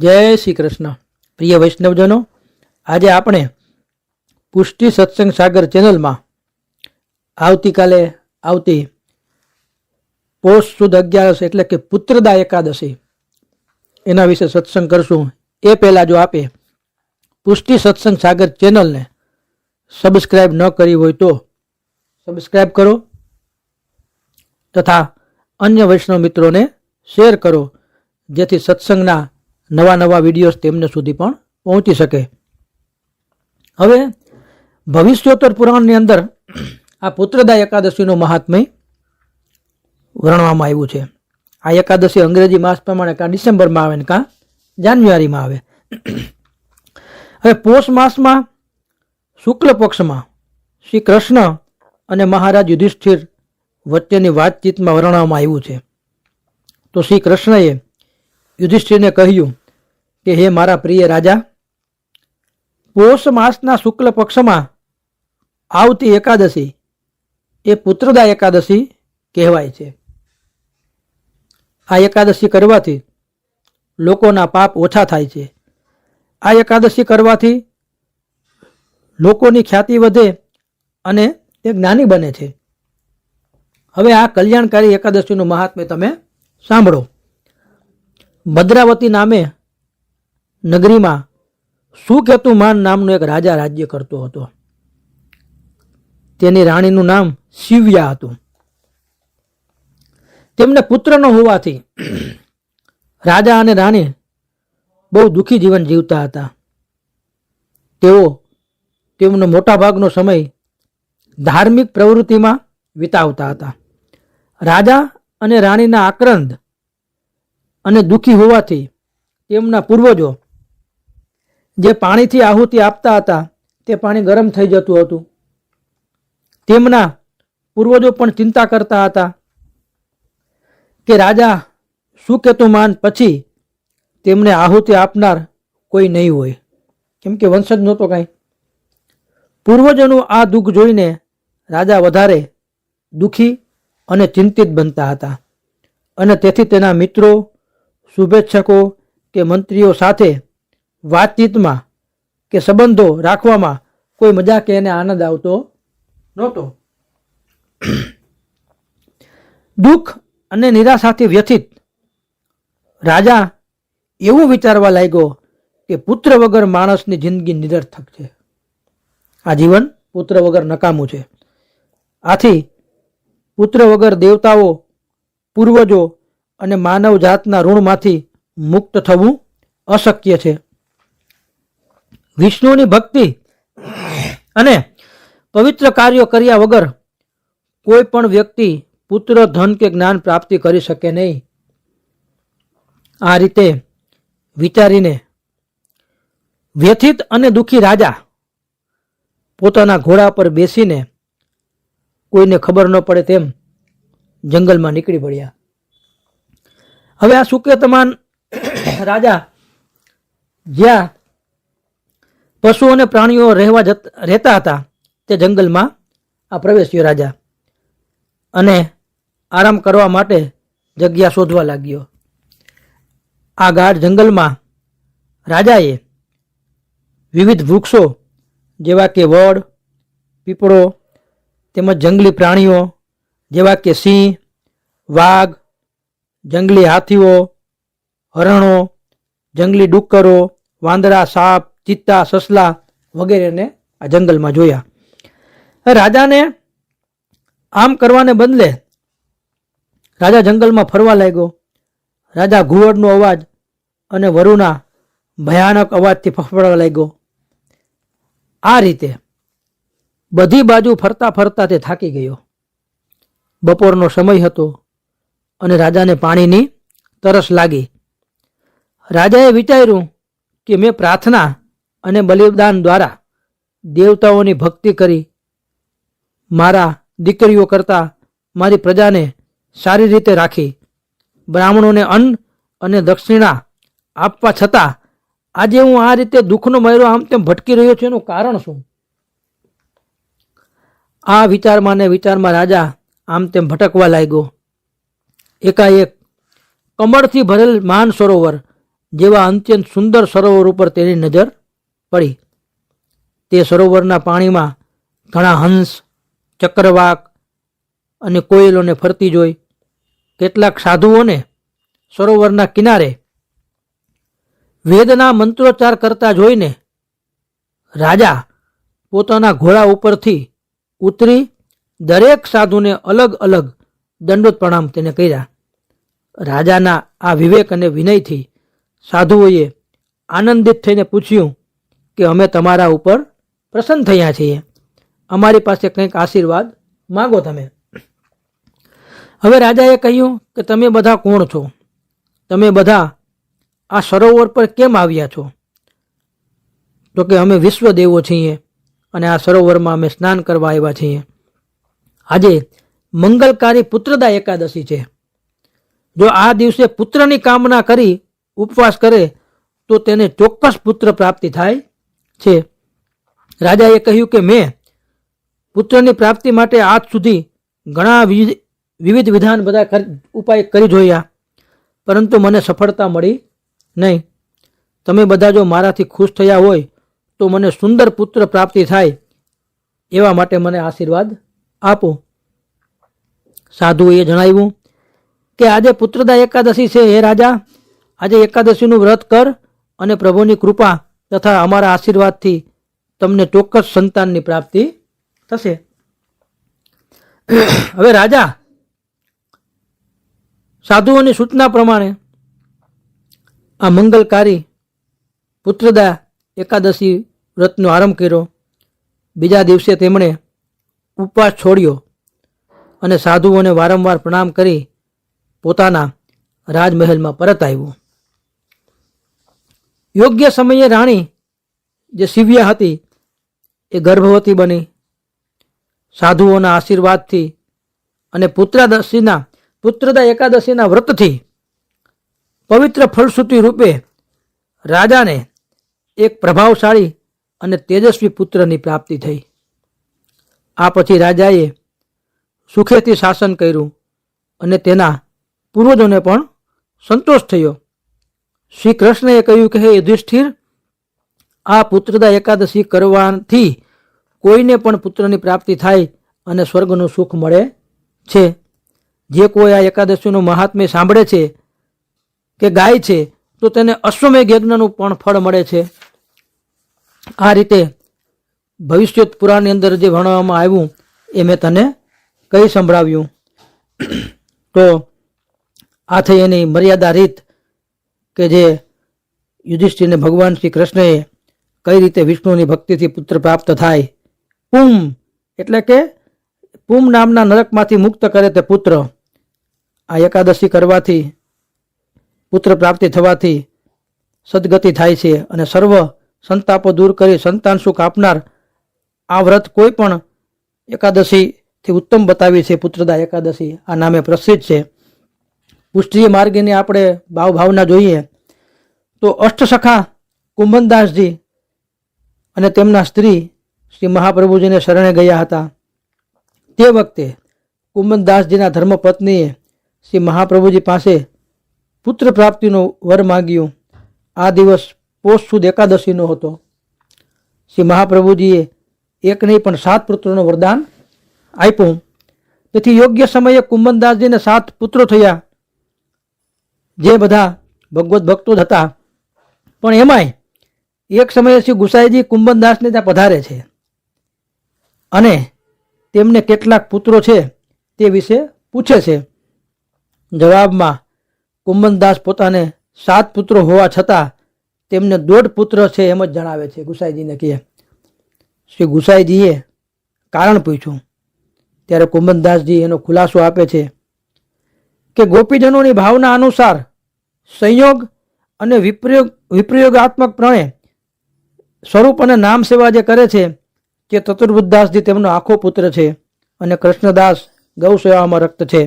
જય શ્રી કૃષ્ણ. પ્રિય વૈષ્ણવજનો, આજે આપણે પુષ્ટિ સત્સંગ સાગર ચેનલમાં આવતીકાલે આવતી પોષ સુદ અગિયારસ એટલે કે પુત્રદા એકાદશી, એના વિશે સત્સંગ કરશું. એ પહેલાં જો આપે પુષ્ટિ સત્સંગ સાગર ચેનલને સબસ્ક્રાઈબ ન કરી હોય તો સબસ્ક્રાઈબ કરો તથા અન્ય વૈષ્ણવ મિત્રોને શેર કરો, જેથી સત્સંગના નવા નવા વિડીયોઝ તેમને સુધી પણ પહોંચી શકે. હવે, ભવિષ્યોત્તર પુરાણની અંદર આ પુત્રદા એકાદશીનું મહાત્મય વર્ણવામાં આવ્યું છે. આ એકાદશી અંગ્રેજી માસ પ્રમાણે કાં ડિસેમ્બરમાં આવે ને કાં જાન્યુઆરીમાં આવે. હવે, પોષ માસમાં શુક્લ પક્ષમાં શ્રી કૃષ્ણ અને મહારાજ યુધિષ્ઠિર વચ્ચેની વાતચીતમાં વર્ણવવામાં આવ્યું છે. તો શ્રી કૃષ્ણએ યુધિષ્ઠિરને કહ્યું કે હે મારા પ્રિય રાજા, પોષ માસના શુક્લ પક્ષમાં આવતી એકાદશી એ પુત્રદા એકાદશી કહેવાય છે. આ એકાદશી કરવાથી લોકોના પાપ ઓછા થાય છે. આ એકાદશી કરવાથી લોકોની ખ્યાતિ વધે અને તે જ્ઞાની બને છે. હવે આ કલ્યાણકારી એકાદશીનું મહાત્મ્ય તમે સાંભળો. ભદ્રાવતી નામે નગરીમાં સુકેતુમાન નામનો એક રાજા રાજ્ય કરતો હતો. તેની રાણીનું નામ શિવ્યા હતું. તેમને પુત્ર ન હોવાથી રાજા અને રાણી બહુ દુઃખી જીવન જીવતા હતા. તેઓ તેમનો મોટાભાગનો સમય ધાર્મિક પ્રવૃત્તિમાં વિતાવતા હતા. રાજા અને રાણીના આક્રંદ અને દુઃખી હોવાથી તેમના પૂર્વજો જે પાણીથી આહુતિ આપતા હતા, તે પાણી ગરમ થઈ જતું હતું. તેમના પૂર્વજો પણ ચિંતા કરતા હતા કે રાજા સુકેતુમાન પછી તેમને આહુતિ આપનાર કોઈ નહીં હોય? કેમ કે વંશજ નહોતો કાંઈ. પૂર્વજોનું આ દુઃખ જોઈને રાજા વધારે દુઃખી અને ચિંતિત બનતા હતા. અને તેથી તેના મિત્રો, શુભેચ્છકો કે મંત્રીઓ સાથે વાતચીતમાં કે સંબંધો રાખવામાં કોઈ મજા કે એને આનંદ આવતો નહોતો. દુઃખ અને નિરાશાથી વ્યથિત રાજા એવું વિચારવા લાગ્યો કે પુત્ર વગર માણસની જિંદગી નિરર્થક છે. આ જીવન પુત્ર વગર નકામું છે. આથી પુત્ર વગર દેવતાઓ, પૂર્વજો અને માનવ જાતના ઋણમાંથી મુક્ત થવું અશક્ય છે. વિષ્ણુની ભક્તિ અને પવિત્ર કાર્યો કર્યા વગર કોઈ પણ વ્યક્તિ પુત્ર, ધન કે જ્ઞાન પ્રાપ્તિ કરી શકે નહીં. આ રીતે વિચારીને વ્યથિત અને દુઃખી રાજા પોતાના ઘોડા પર બેસીને કોઈને ખબર ન પડે તેમ જંગલમાં નીકળી પડ્યા. હવે આ સુકેતમાન રાજા જ્યાં પશુ અને પ્રાણીઓ રહેવા જતા, રહેતા હતા. તે જંગલમાં આ પ્રવેશ્યો રાજા અને આરામ કરવા માટે જગ્યા શોધવા લાગ્યો. આ ગાઢ જંગલમાં રાજાએ વિવિધ વૃક્ષો જેવા કે વડ, પીપળો તેમજ જંગલી પ્રાણીઓ જેવા કે સિંહ, વાઘ, જંગલી હાથીઓ, હરણો, જંગલી ડુક્કરો, વાંદરા, સાપ ચિત્તા, સસલા વગેરેને આ જંગલમાં જોયા. રાજાને આમ કરવાને બદલે રાજા જંગલમાં ફરવા લાગ્યો. રાજા ઘુવડનો અવાજ અને વરુના ભયાનક અવાજથી ફફડવા લાગ્યો. આ રીતે બધી બાજુ ફરતા ફરતા તે થાકી ગયો. બપોરનો સમય હતો અને રાજાને પાણીની તરસ લાગી. રાજાએ વિચાર્યું કે મેં પ્રાર્થના અને બલિદાન દ્વારા દેવતાઓની ભક્તિ કરી મારા દીકરીઓ કરતાં મારી પ્રજાને સારી રીતે રાખી. બ્રાહ્મણોને અન્ન અને દક્ષિણા આપવા છતાં આજે હું આ રીતે દુઃખનો મયરો આમ તેમ ભટકી રહ્યો છું એનું કારણ શું? આ વિચારમાં ને વિચારમાં રાજા આમ તેમ ભટકવા લાગ્યો. એકાએક કમળથી ભરેલ માન સરોવર જેવા અત્યંત સુંદર સરોવર ઉપર તેની નજર પડી. તે સરોવરના પાણીમાં ઘણા હંસ, ચક્રવાક અને કોયલોને ફરતી જોઈ. કેટલાક સાધુઓને સરોવરના કિનારે વેદના મંત્રોચ્ચાર કરતા જોઈને રાજા પોતાના ઘોડા ઉપરથી ઉતરી દરેક સાધુને અલગ અલગ દંડોત પ્રણામ તેને કર્યા. રાજાના આ વિવેક અને વિનયથી સાધુઓએ આનંદિત થઈને પૂછ્યું કે અમે તમારા ઉપર પ્રસન્ન થયા છીએ. અમારી પાસે કંઈક આશીર્વાદ માગો તમે. હવે રાજાએ કહ્યું કે તમે બધા કોણ છો? તમે બધા આ સરોવર પર કેમ આવ્યા છો? તો કે અમે વિશ્વ દેવો છીએ અને આ સરોવરમાં અમે સ્નાન કરવા આવ્યા છીએ. આજે મંગલકારી પુત્રદા એકાદશી છે. જો આ દિવસે પુત્રની કામના કરી ઉપવાસ કરે, તો તેને ચોક્કસ પુત્ર પ્રાપ્તિ થાય છે. રાજાએ કહ્યું કે મેં પુત્રની પ્રાપ્તિ માટે આજ સુધી ઘણા વિવિધ વિધાન બધા ઉપાય કરી જોયા, પરંતુ મને સફળતા મળી નહીં. તમે બધા જો મારાથી ખુશ થયા હોય તો મને સુંદર પુત્ર પ્રાપ્તિ થાય એવા માટે મને આશીર્વાદ આપો. સાધુએ જણાવ્યું કે આજે પુત્રદા એકાદશી છે, હે રાજા. આજે એકાદશીનું વ્રત કર અને પ્રભુની કૃપા તથા અમારા આશીર્વાદથી તમને ચોક્કસ સંતાનની પ્રાપ્તિ થશે. હવે રાજા, સાધુઓની સૂચના પ્રમાણે આ મંગલકારી પુત્રદા એકાદશી વ્રતનો આરંભ કર્યો. બીજા દિવસે તેમણે ઉપવાસ છોડ્યો અને સાધુઓને વારંવાર પ્રણામ કરી પોતાના રાજમહેલમાં પરત આવ્યો. યોગ્ય સમયે રાણી જે શિવ્યા હતી એ ગર્ભવતી બની. સાધુઓના આશીર્વાદથી અને પુત્રાદશીના, પુત્રદા એકાદશીના વ્રતથી પવિત્ર ફળશ્રુતિ રૂપે રાજાને એક પ્રભાવશાળી અને તેજસ્વી પુત્રની પ્રાપ્તિ થઈ. આ પછી રાજાએ સુખેથી શાસન કર્યું અને તેના પૂર્વજોને પણ સંતોષ થયો. શ્રી કૃષ્ણએ કહ્યું કે, હે યુધિષ્ઠિર, આ પુત્રદા એકાદશી કરવાથી કોઈને પણ પુત્રની પ્રાપ્તિ થાય અને સ્વર્ગનું સુખ મળે છે. જે કોઈ આ એકાદશીનું મહાત્મ્ય સાંભળે છે કે ગાય છે, તો તેને અશ્વમેઘ યજ્ઞનું પણ ફળ મળે છે. આ રીતે ભવિષ્ય પુરાણની અંદર જે ભણવામાં આવ્યું, એ મેં તને કહી સંભળાવ્યું. તો આ થઈ એની મર્યાદા રીત કે જે યુધિષ્ઠિરને ભગવાન શ્રી કૃષ્ણએ કઈ રીતે વિષ્ણુની ભક્તિથી પુત્ર પ્રાપ્ત થાય. પુમ એટલે કે પુમ નામના નરકમાંથી મુક્ત કરે તે પુત્ર. આ એકાદશી કરવાથી, પુત્ર પ્રાપ્તિ થવાથી સદગતિ થાય છે અને સર્વ સંતાપો દૂર કરી સંતાન સુખ આપનાર આ વ્રત કોઈ પણ એકાદશીથી ઉત્તમ બતાવી છે, પુત્રદા એકાદશી. આ નામે પ્રસિદ્ધ છે. પુષ્ટિય માર્ગીની આપણે ભાવ ભાવના જોઈએ. તો અષ્ટસખા કુંભનદાસજી અને તેમના સ્ત્રી શ્રી મહાપ્રભુજીને શરણે ગયા હતા. તે વખતે કુંભનદાસજીના ધર્મપત્નીએ શ્રી મહાપ્રભુજી પાસે પુત્ર પ્રાપ્તિનો વર માંગ્યું. આ દિવસ પોષ સુદ એકાદશીનો હતો. શ્રી મહાપ્રભુજીએ એક નહીં પણ સાત પુત્રોનું વરદાન આપ્યું. તેથી યોગ્ય સમયે કુંભનદાસજીને સાત પુત્રો થયા. જે બધા ભગવત ભક્તો જ હતા. પણ એમાંય એક સમયે શ્રી ગુસાઈજી કુંભનદાસને ત્યાં પધારે છે. અને તેમને કેટલાક પુત્રો છે તે વિશે પૂછે છે. જવાબમાં કુંભનદાસ પોતાને સાત પુત્રો હોવા છતાં તેમને દોઢ પુત્ર છે એમ જ જણાવે છે ગુસાઈજીને કહે. શ્રી ગુસાઈજીએ કારણ પૂછ્યું. ત્યારે કુંભનદાસજી એનો ખુલાસો આપે છે કે ગોપીજનોની ભાવના અનુસાર સંયોગ અને વિપ્રયોગ, વિપ્રયોગાત્મક પ્રણે સ્વરૂપ અને નામ સેવા જે કરે છે, કે ચતુર્બુદ્ધાસજી તેમનો આખો પુત્ર છે અને કૃષ્ણદાસ ગૌ સેવામાં રક્ત છે.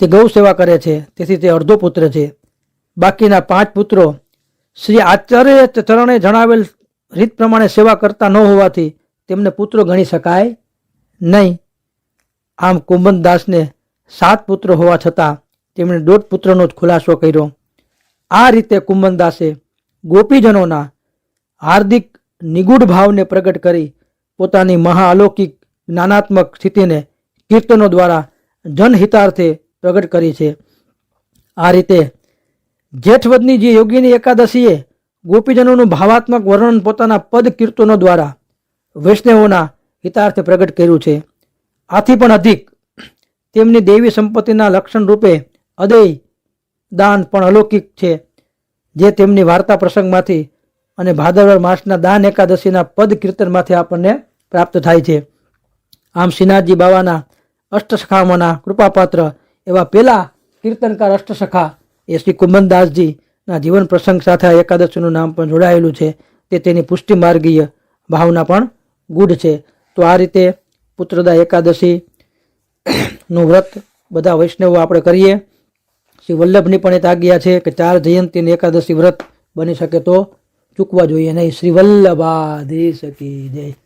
તે ગૌ સેવા કરે છે, તેથી તે અડધો પુત્ર છે. બાકીના પાંચ પુત્રો શ્રી આચાર્ય ચરણે જણાવેલ રીત પ્રમાણે સેવા કરતા ન હોવાથી તેમને પુત્રો ગણી શકાય નહીં. આમ કુંભનદાસને સાત પુત્રો હોવા છતાં તેમણે દોઢ પુત્રનો જ ખુલાસો કર્યો. આ રીતે કુંભનદાસે ગોપીજનોના હાર્દિક નિગૂઢ ભાવને પ્રગટ કરી પોતાની મહાઅલૌકિક જ્ઞાનાત્મક સ્થિતિને કીર્તનો દ્વારા જનહિતાર્થે પ્રગટ કરી છે. આ રીતે જેઠવદની જે યોગીની એકાદશીએ ગોપીજનોનું ભાવાત્મક વર્ણન પોતાના પદ કીર્તનો દ્વારા વૈષ્ણવોના હિતાર્થે પ્રગટ કર્યું છે. આથી પણ અધિક તેમની દેવી સંપત્તિના લક્ષણ રૂપે અદય દાન પણ અલૌકિક છે, જે તેમની વાર્તા પ્રસંગમાંથી અને ભાદરવા માસના દાન એકાદશીના પદ કીર્તનમાંથી આપણને પ્રાપ્ત થાય છે. આમ શ્રીનાથજી બાવાના અષ્ટસખામાંના કૃપાપાત્ર એવા પેલા કીર્તનકાર અષ્ટસખા એ શ્રી કુંભનદાસજીના જીવન પ્રસંગ સાથે આ એકાદશીનું નામ પણ જોડાયેલું છે. તે તેની પુષ્ટિ માર્ગીય ભાવના પણ ગૂઢ છે. તો આ રીતે પુત્રદા એકાદશી નું વ્રત બધા વૈષ્ણવો આપણે કરીએ. શ્રી વલ્લભની પણ એક આજ્ઞા છે કે ચાર જયંતીને એકાદશી વ્રત બની શકે તો ચૂકવા જોઈએ નહીં. શ્રી વલ્લભા દે શકી જય.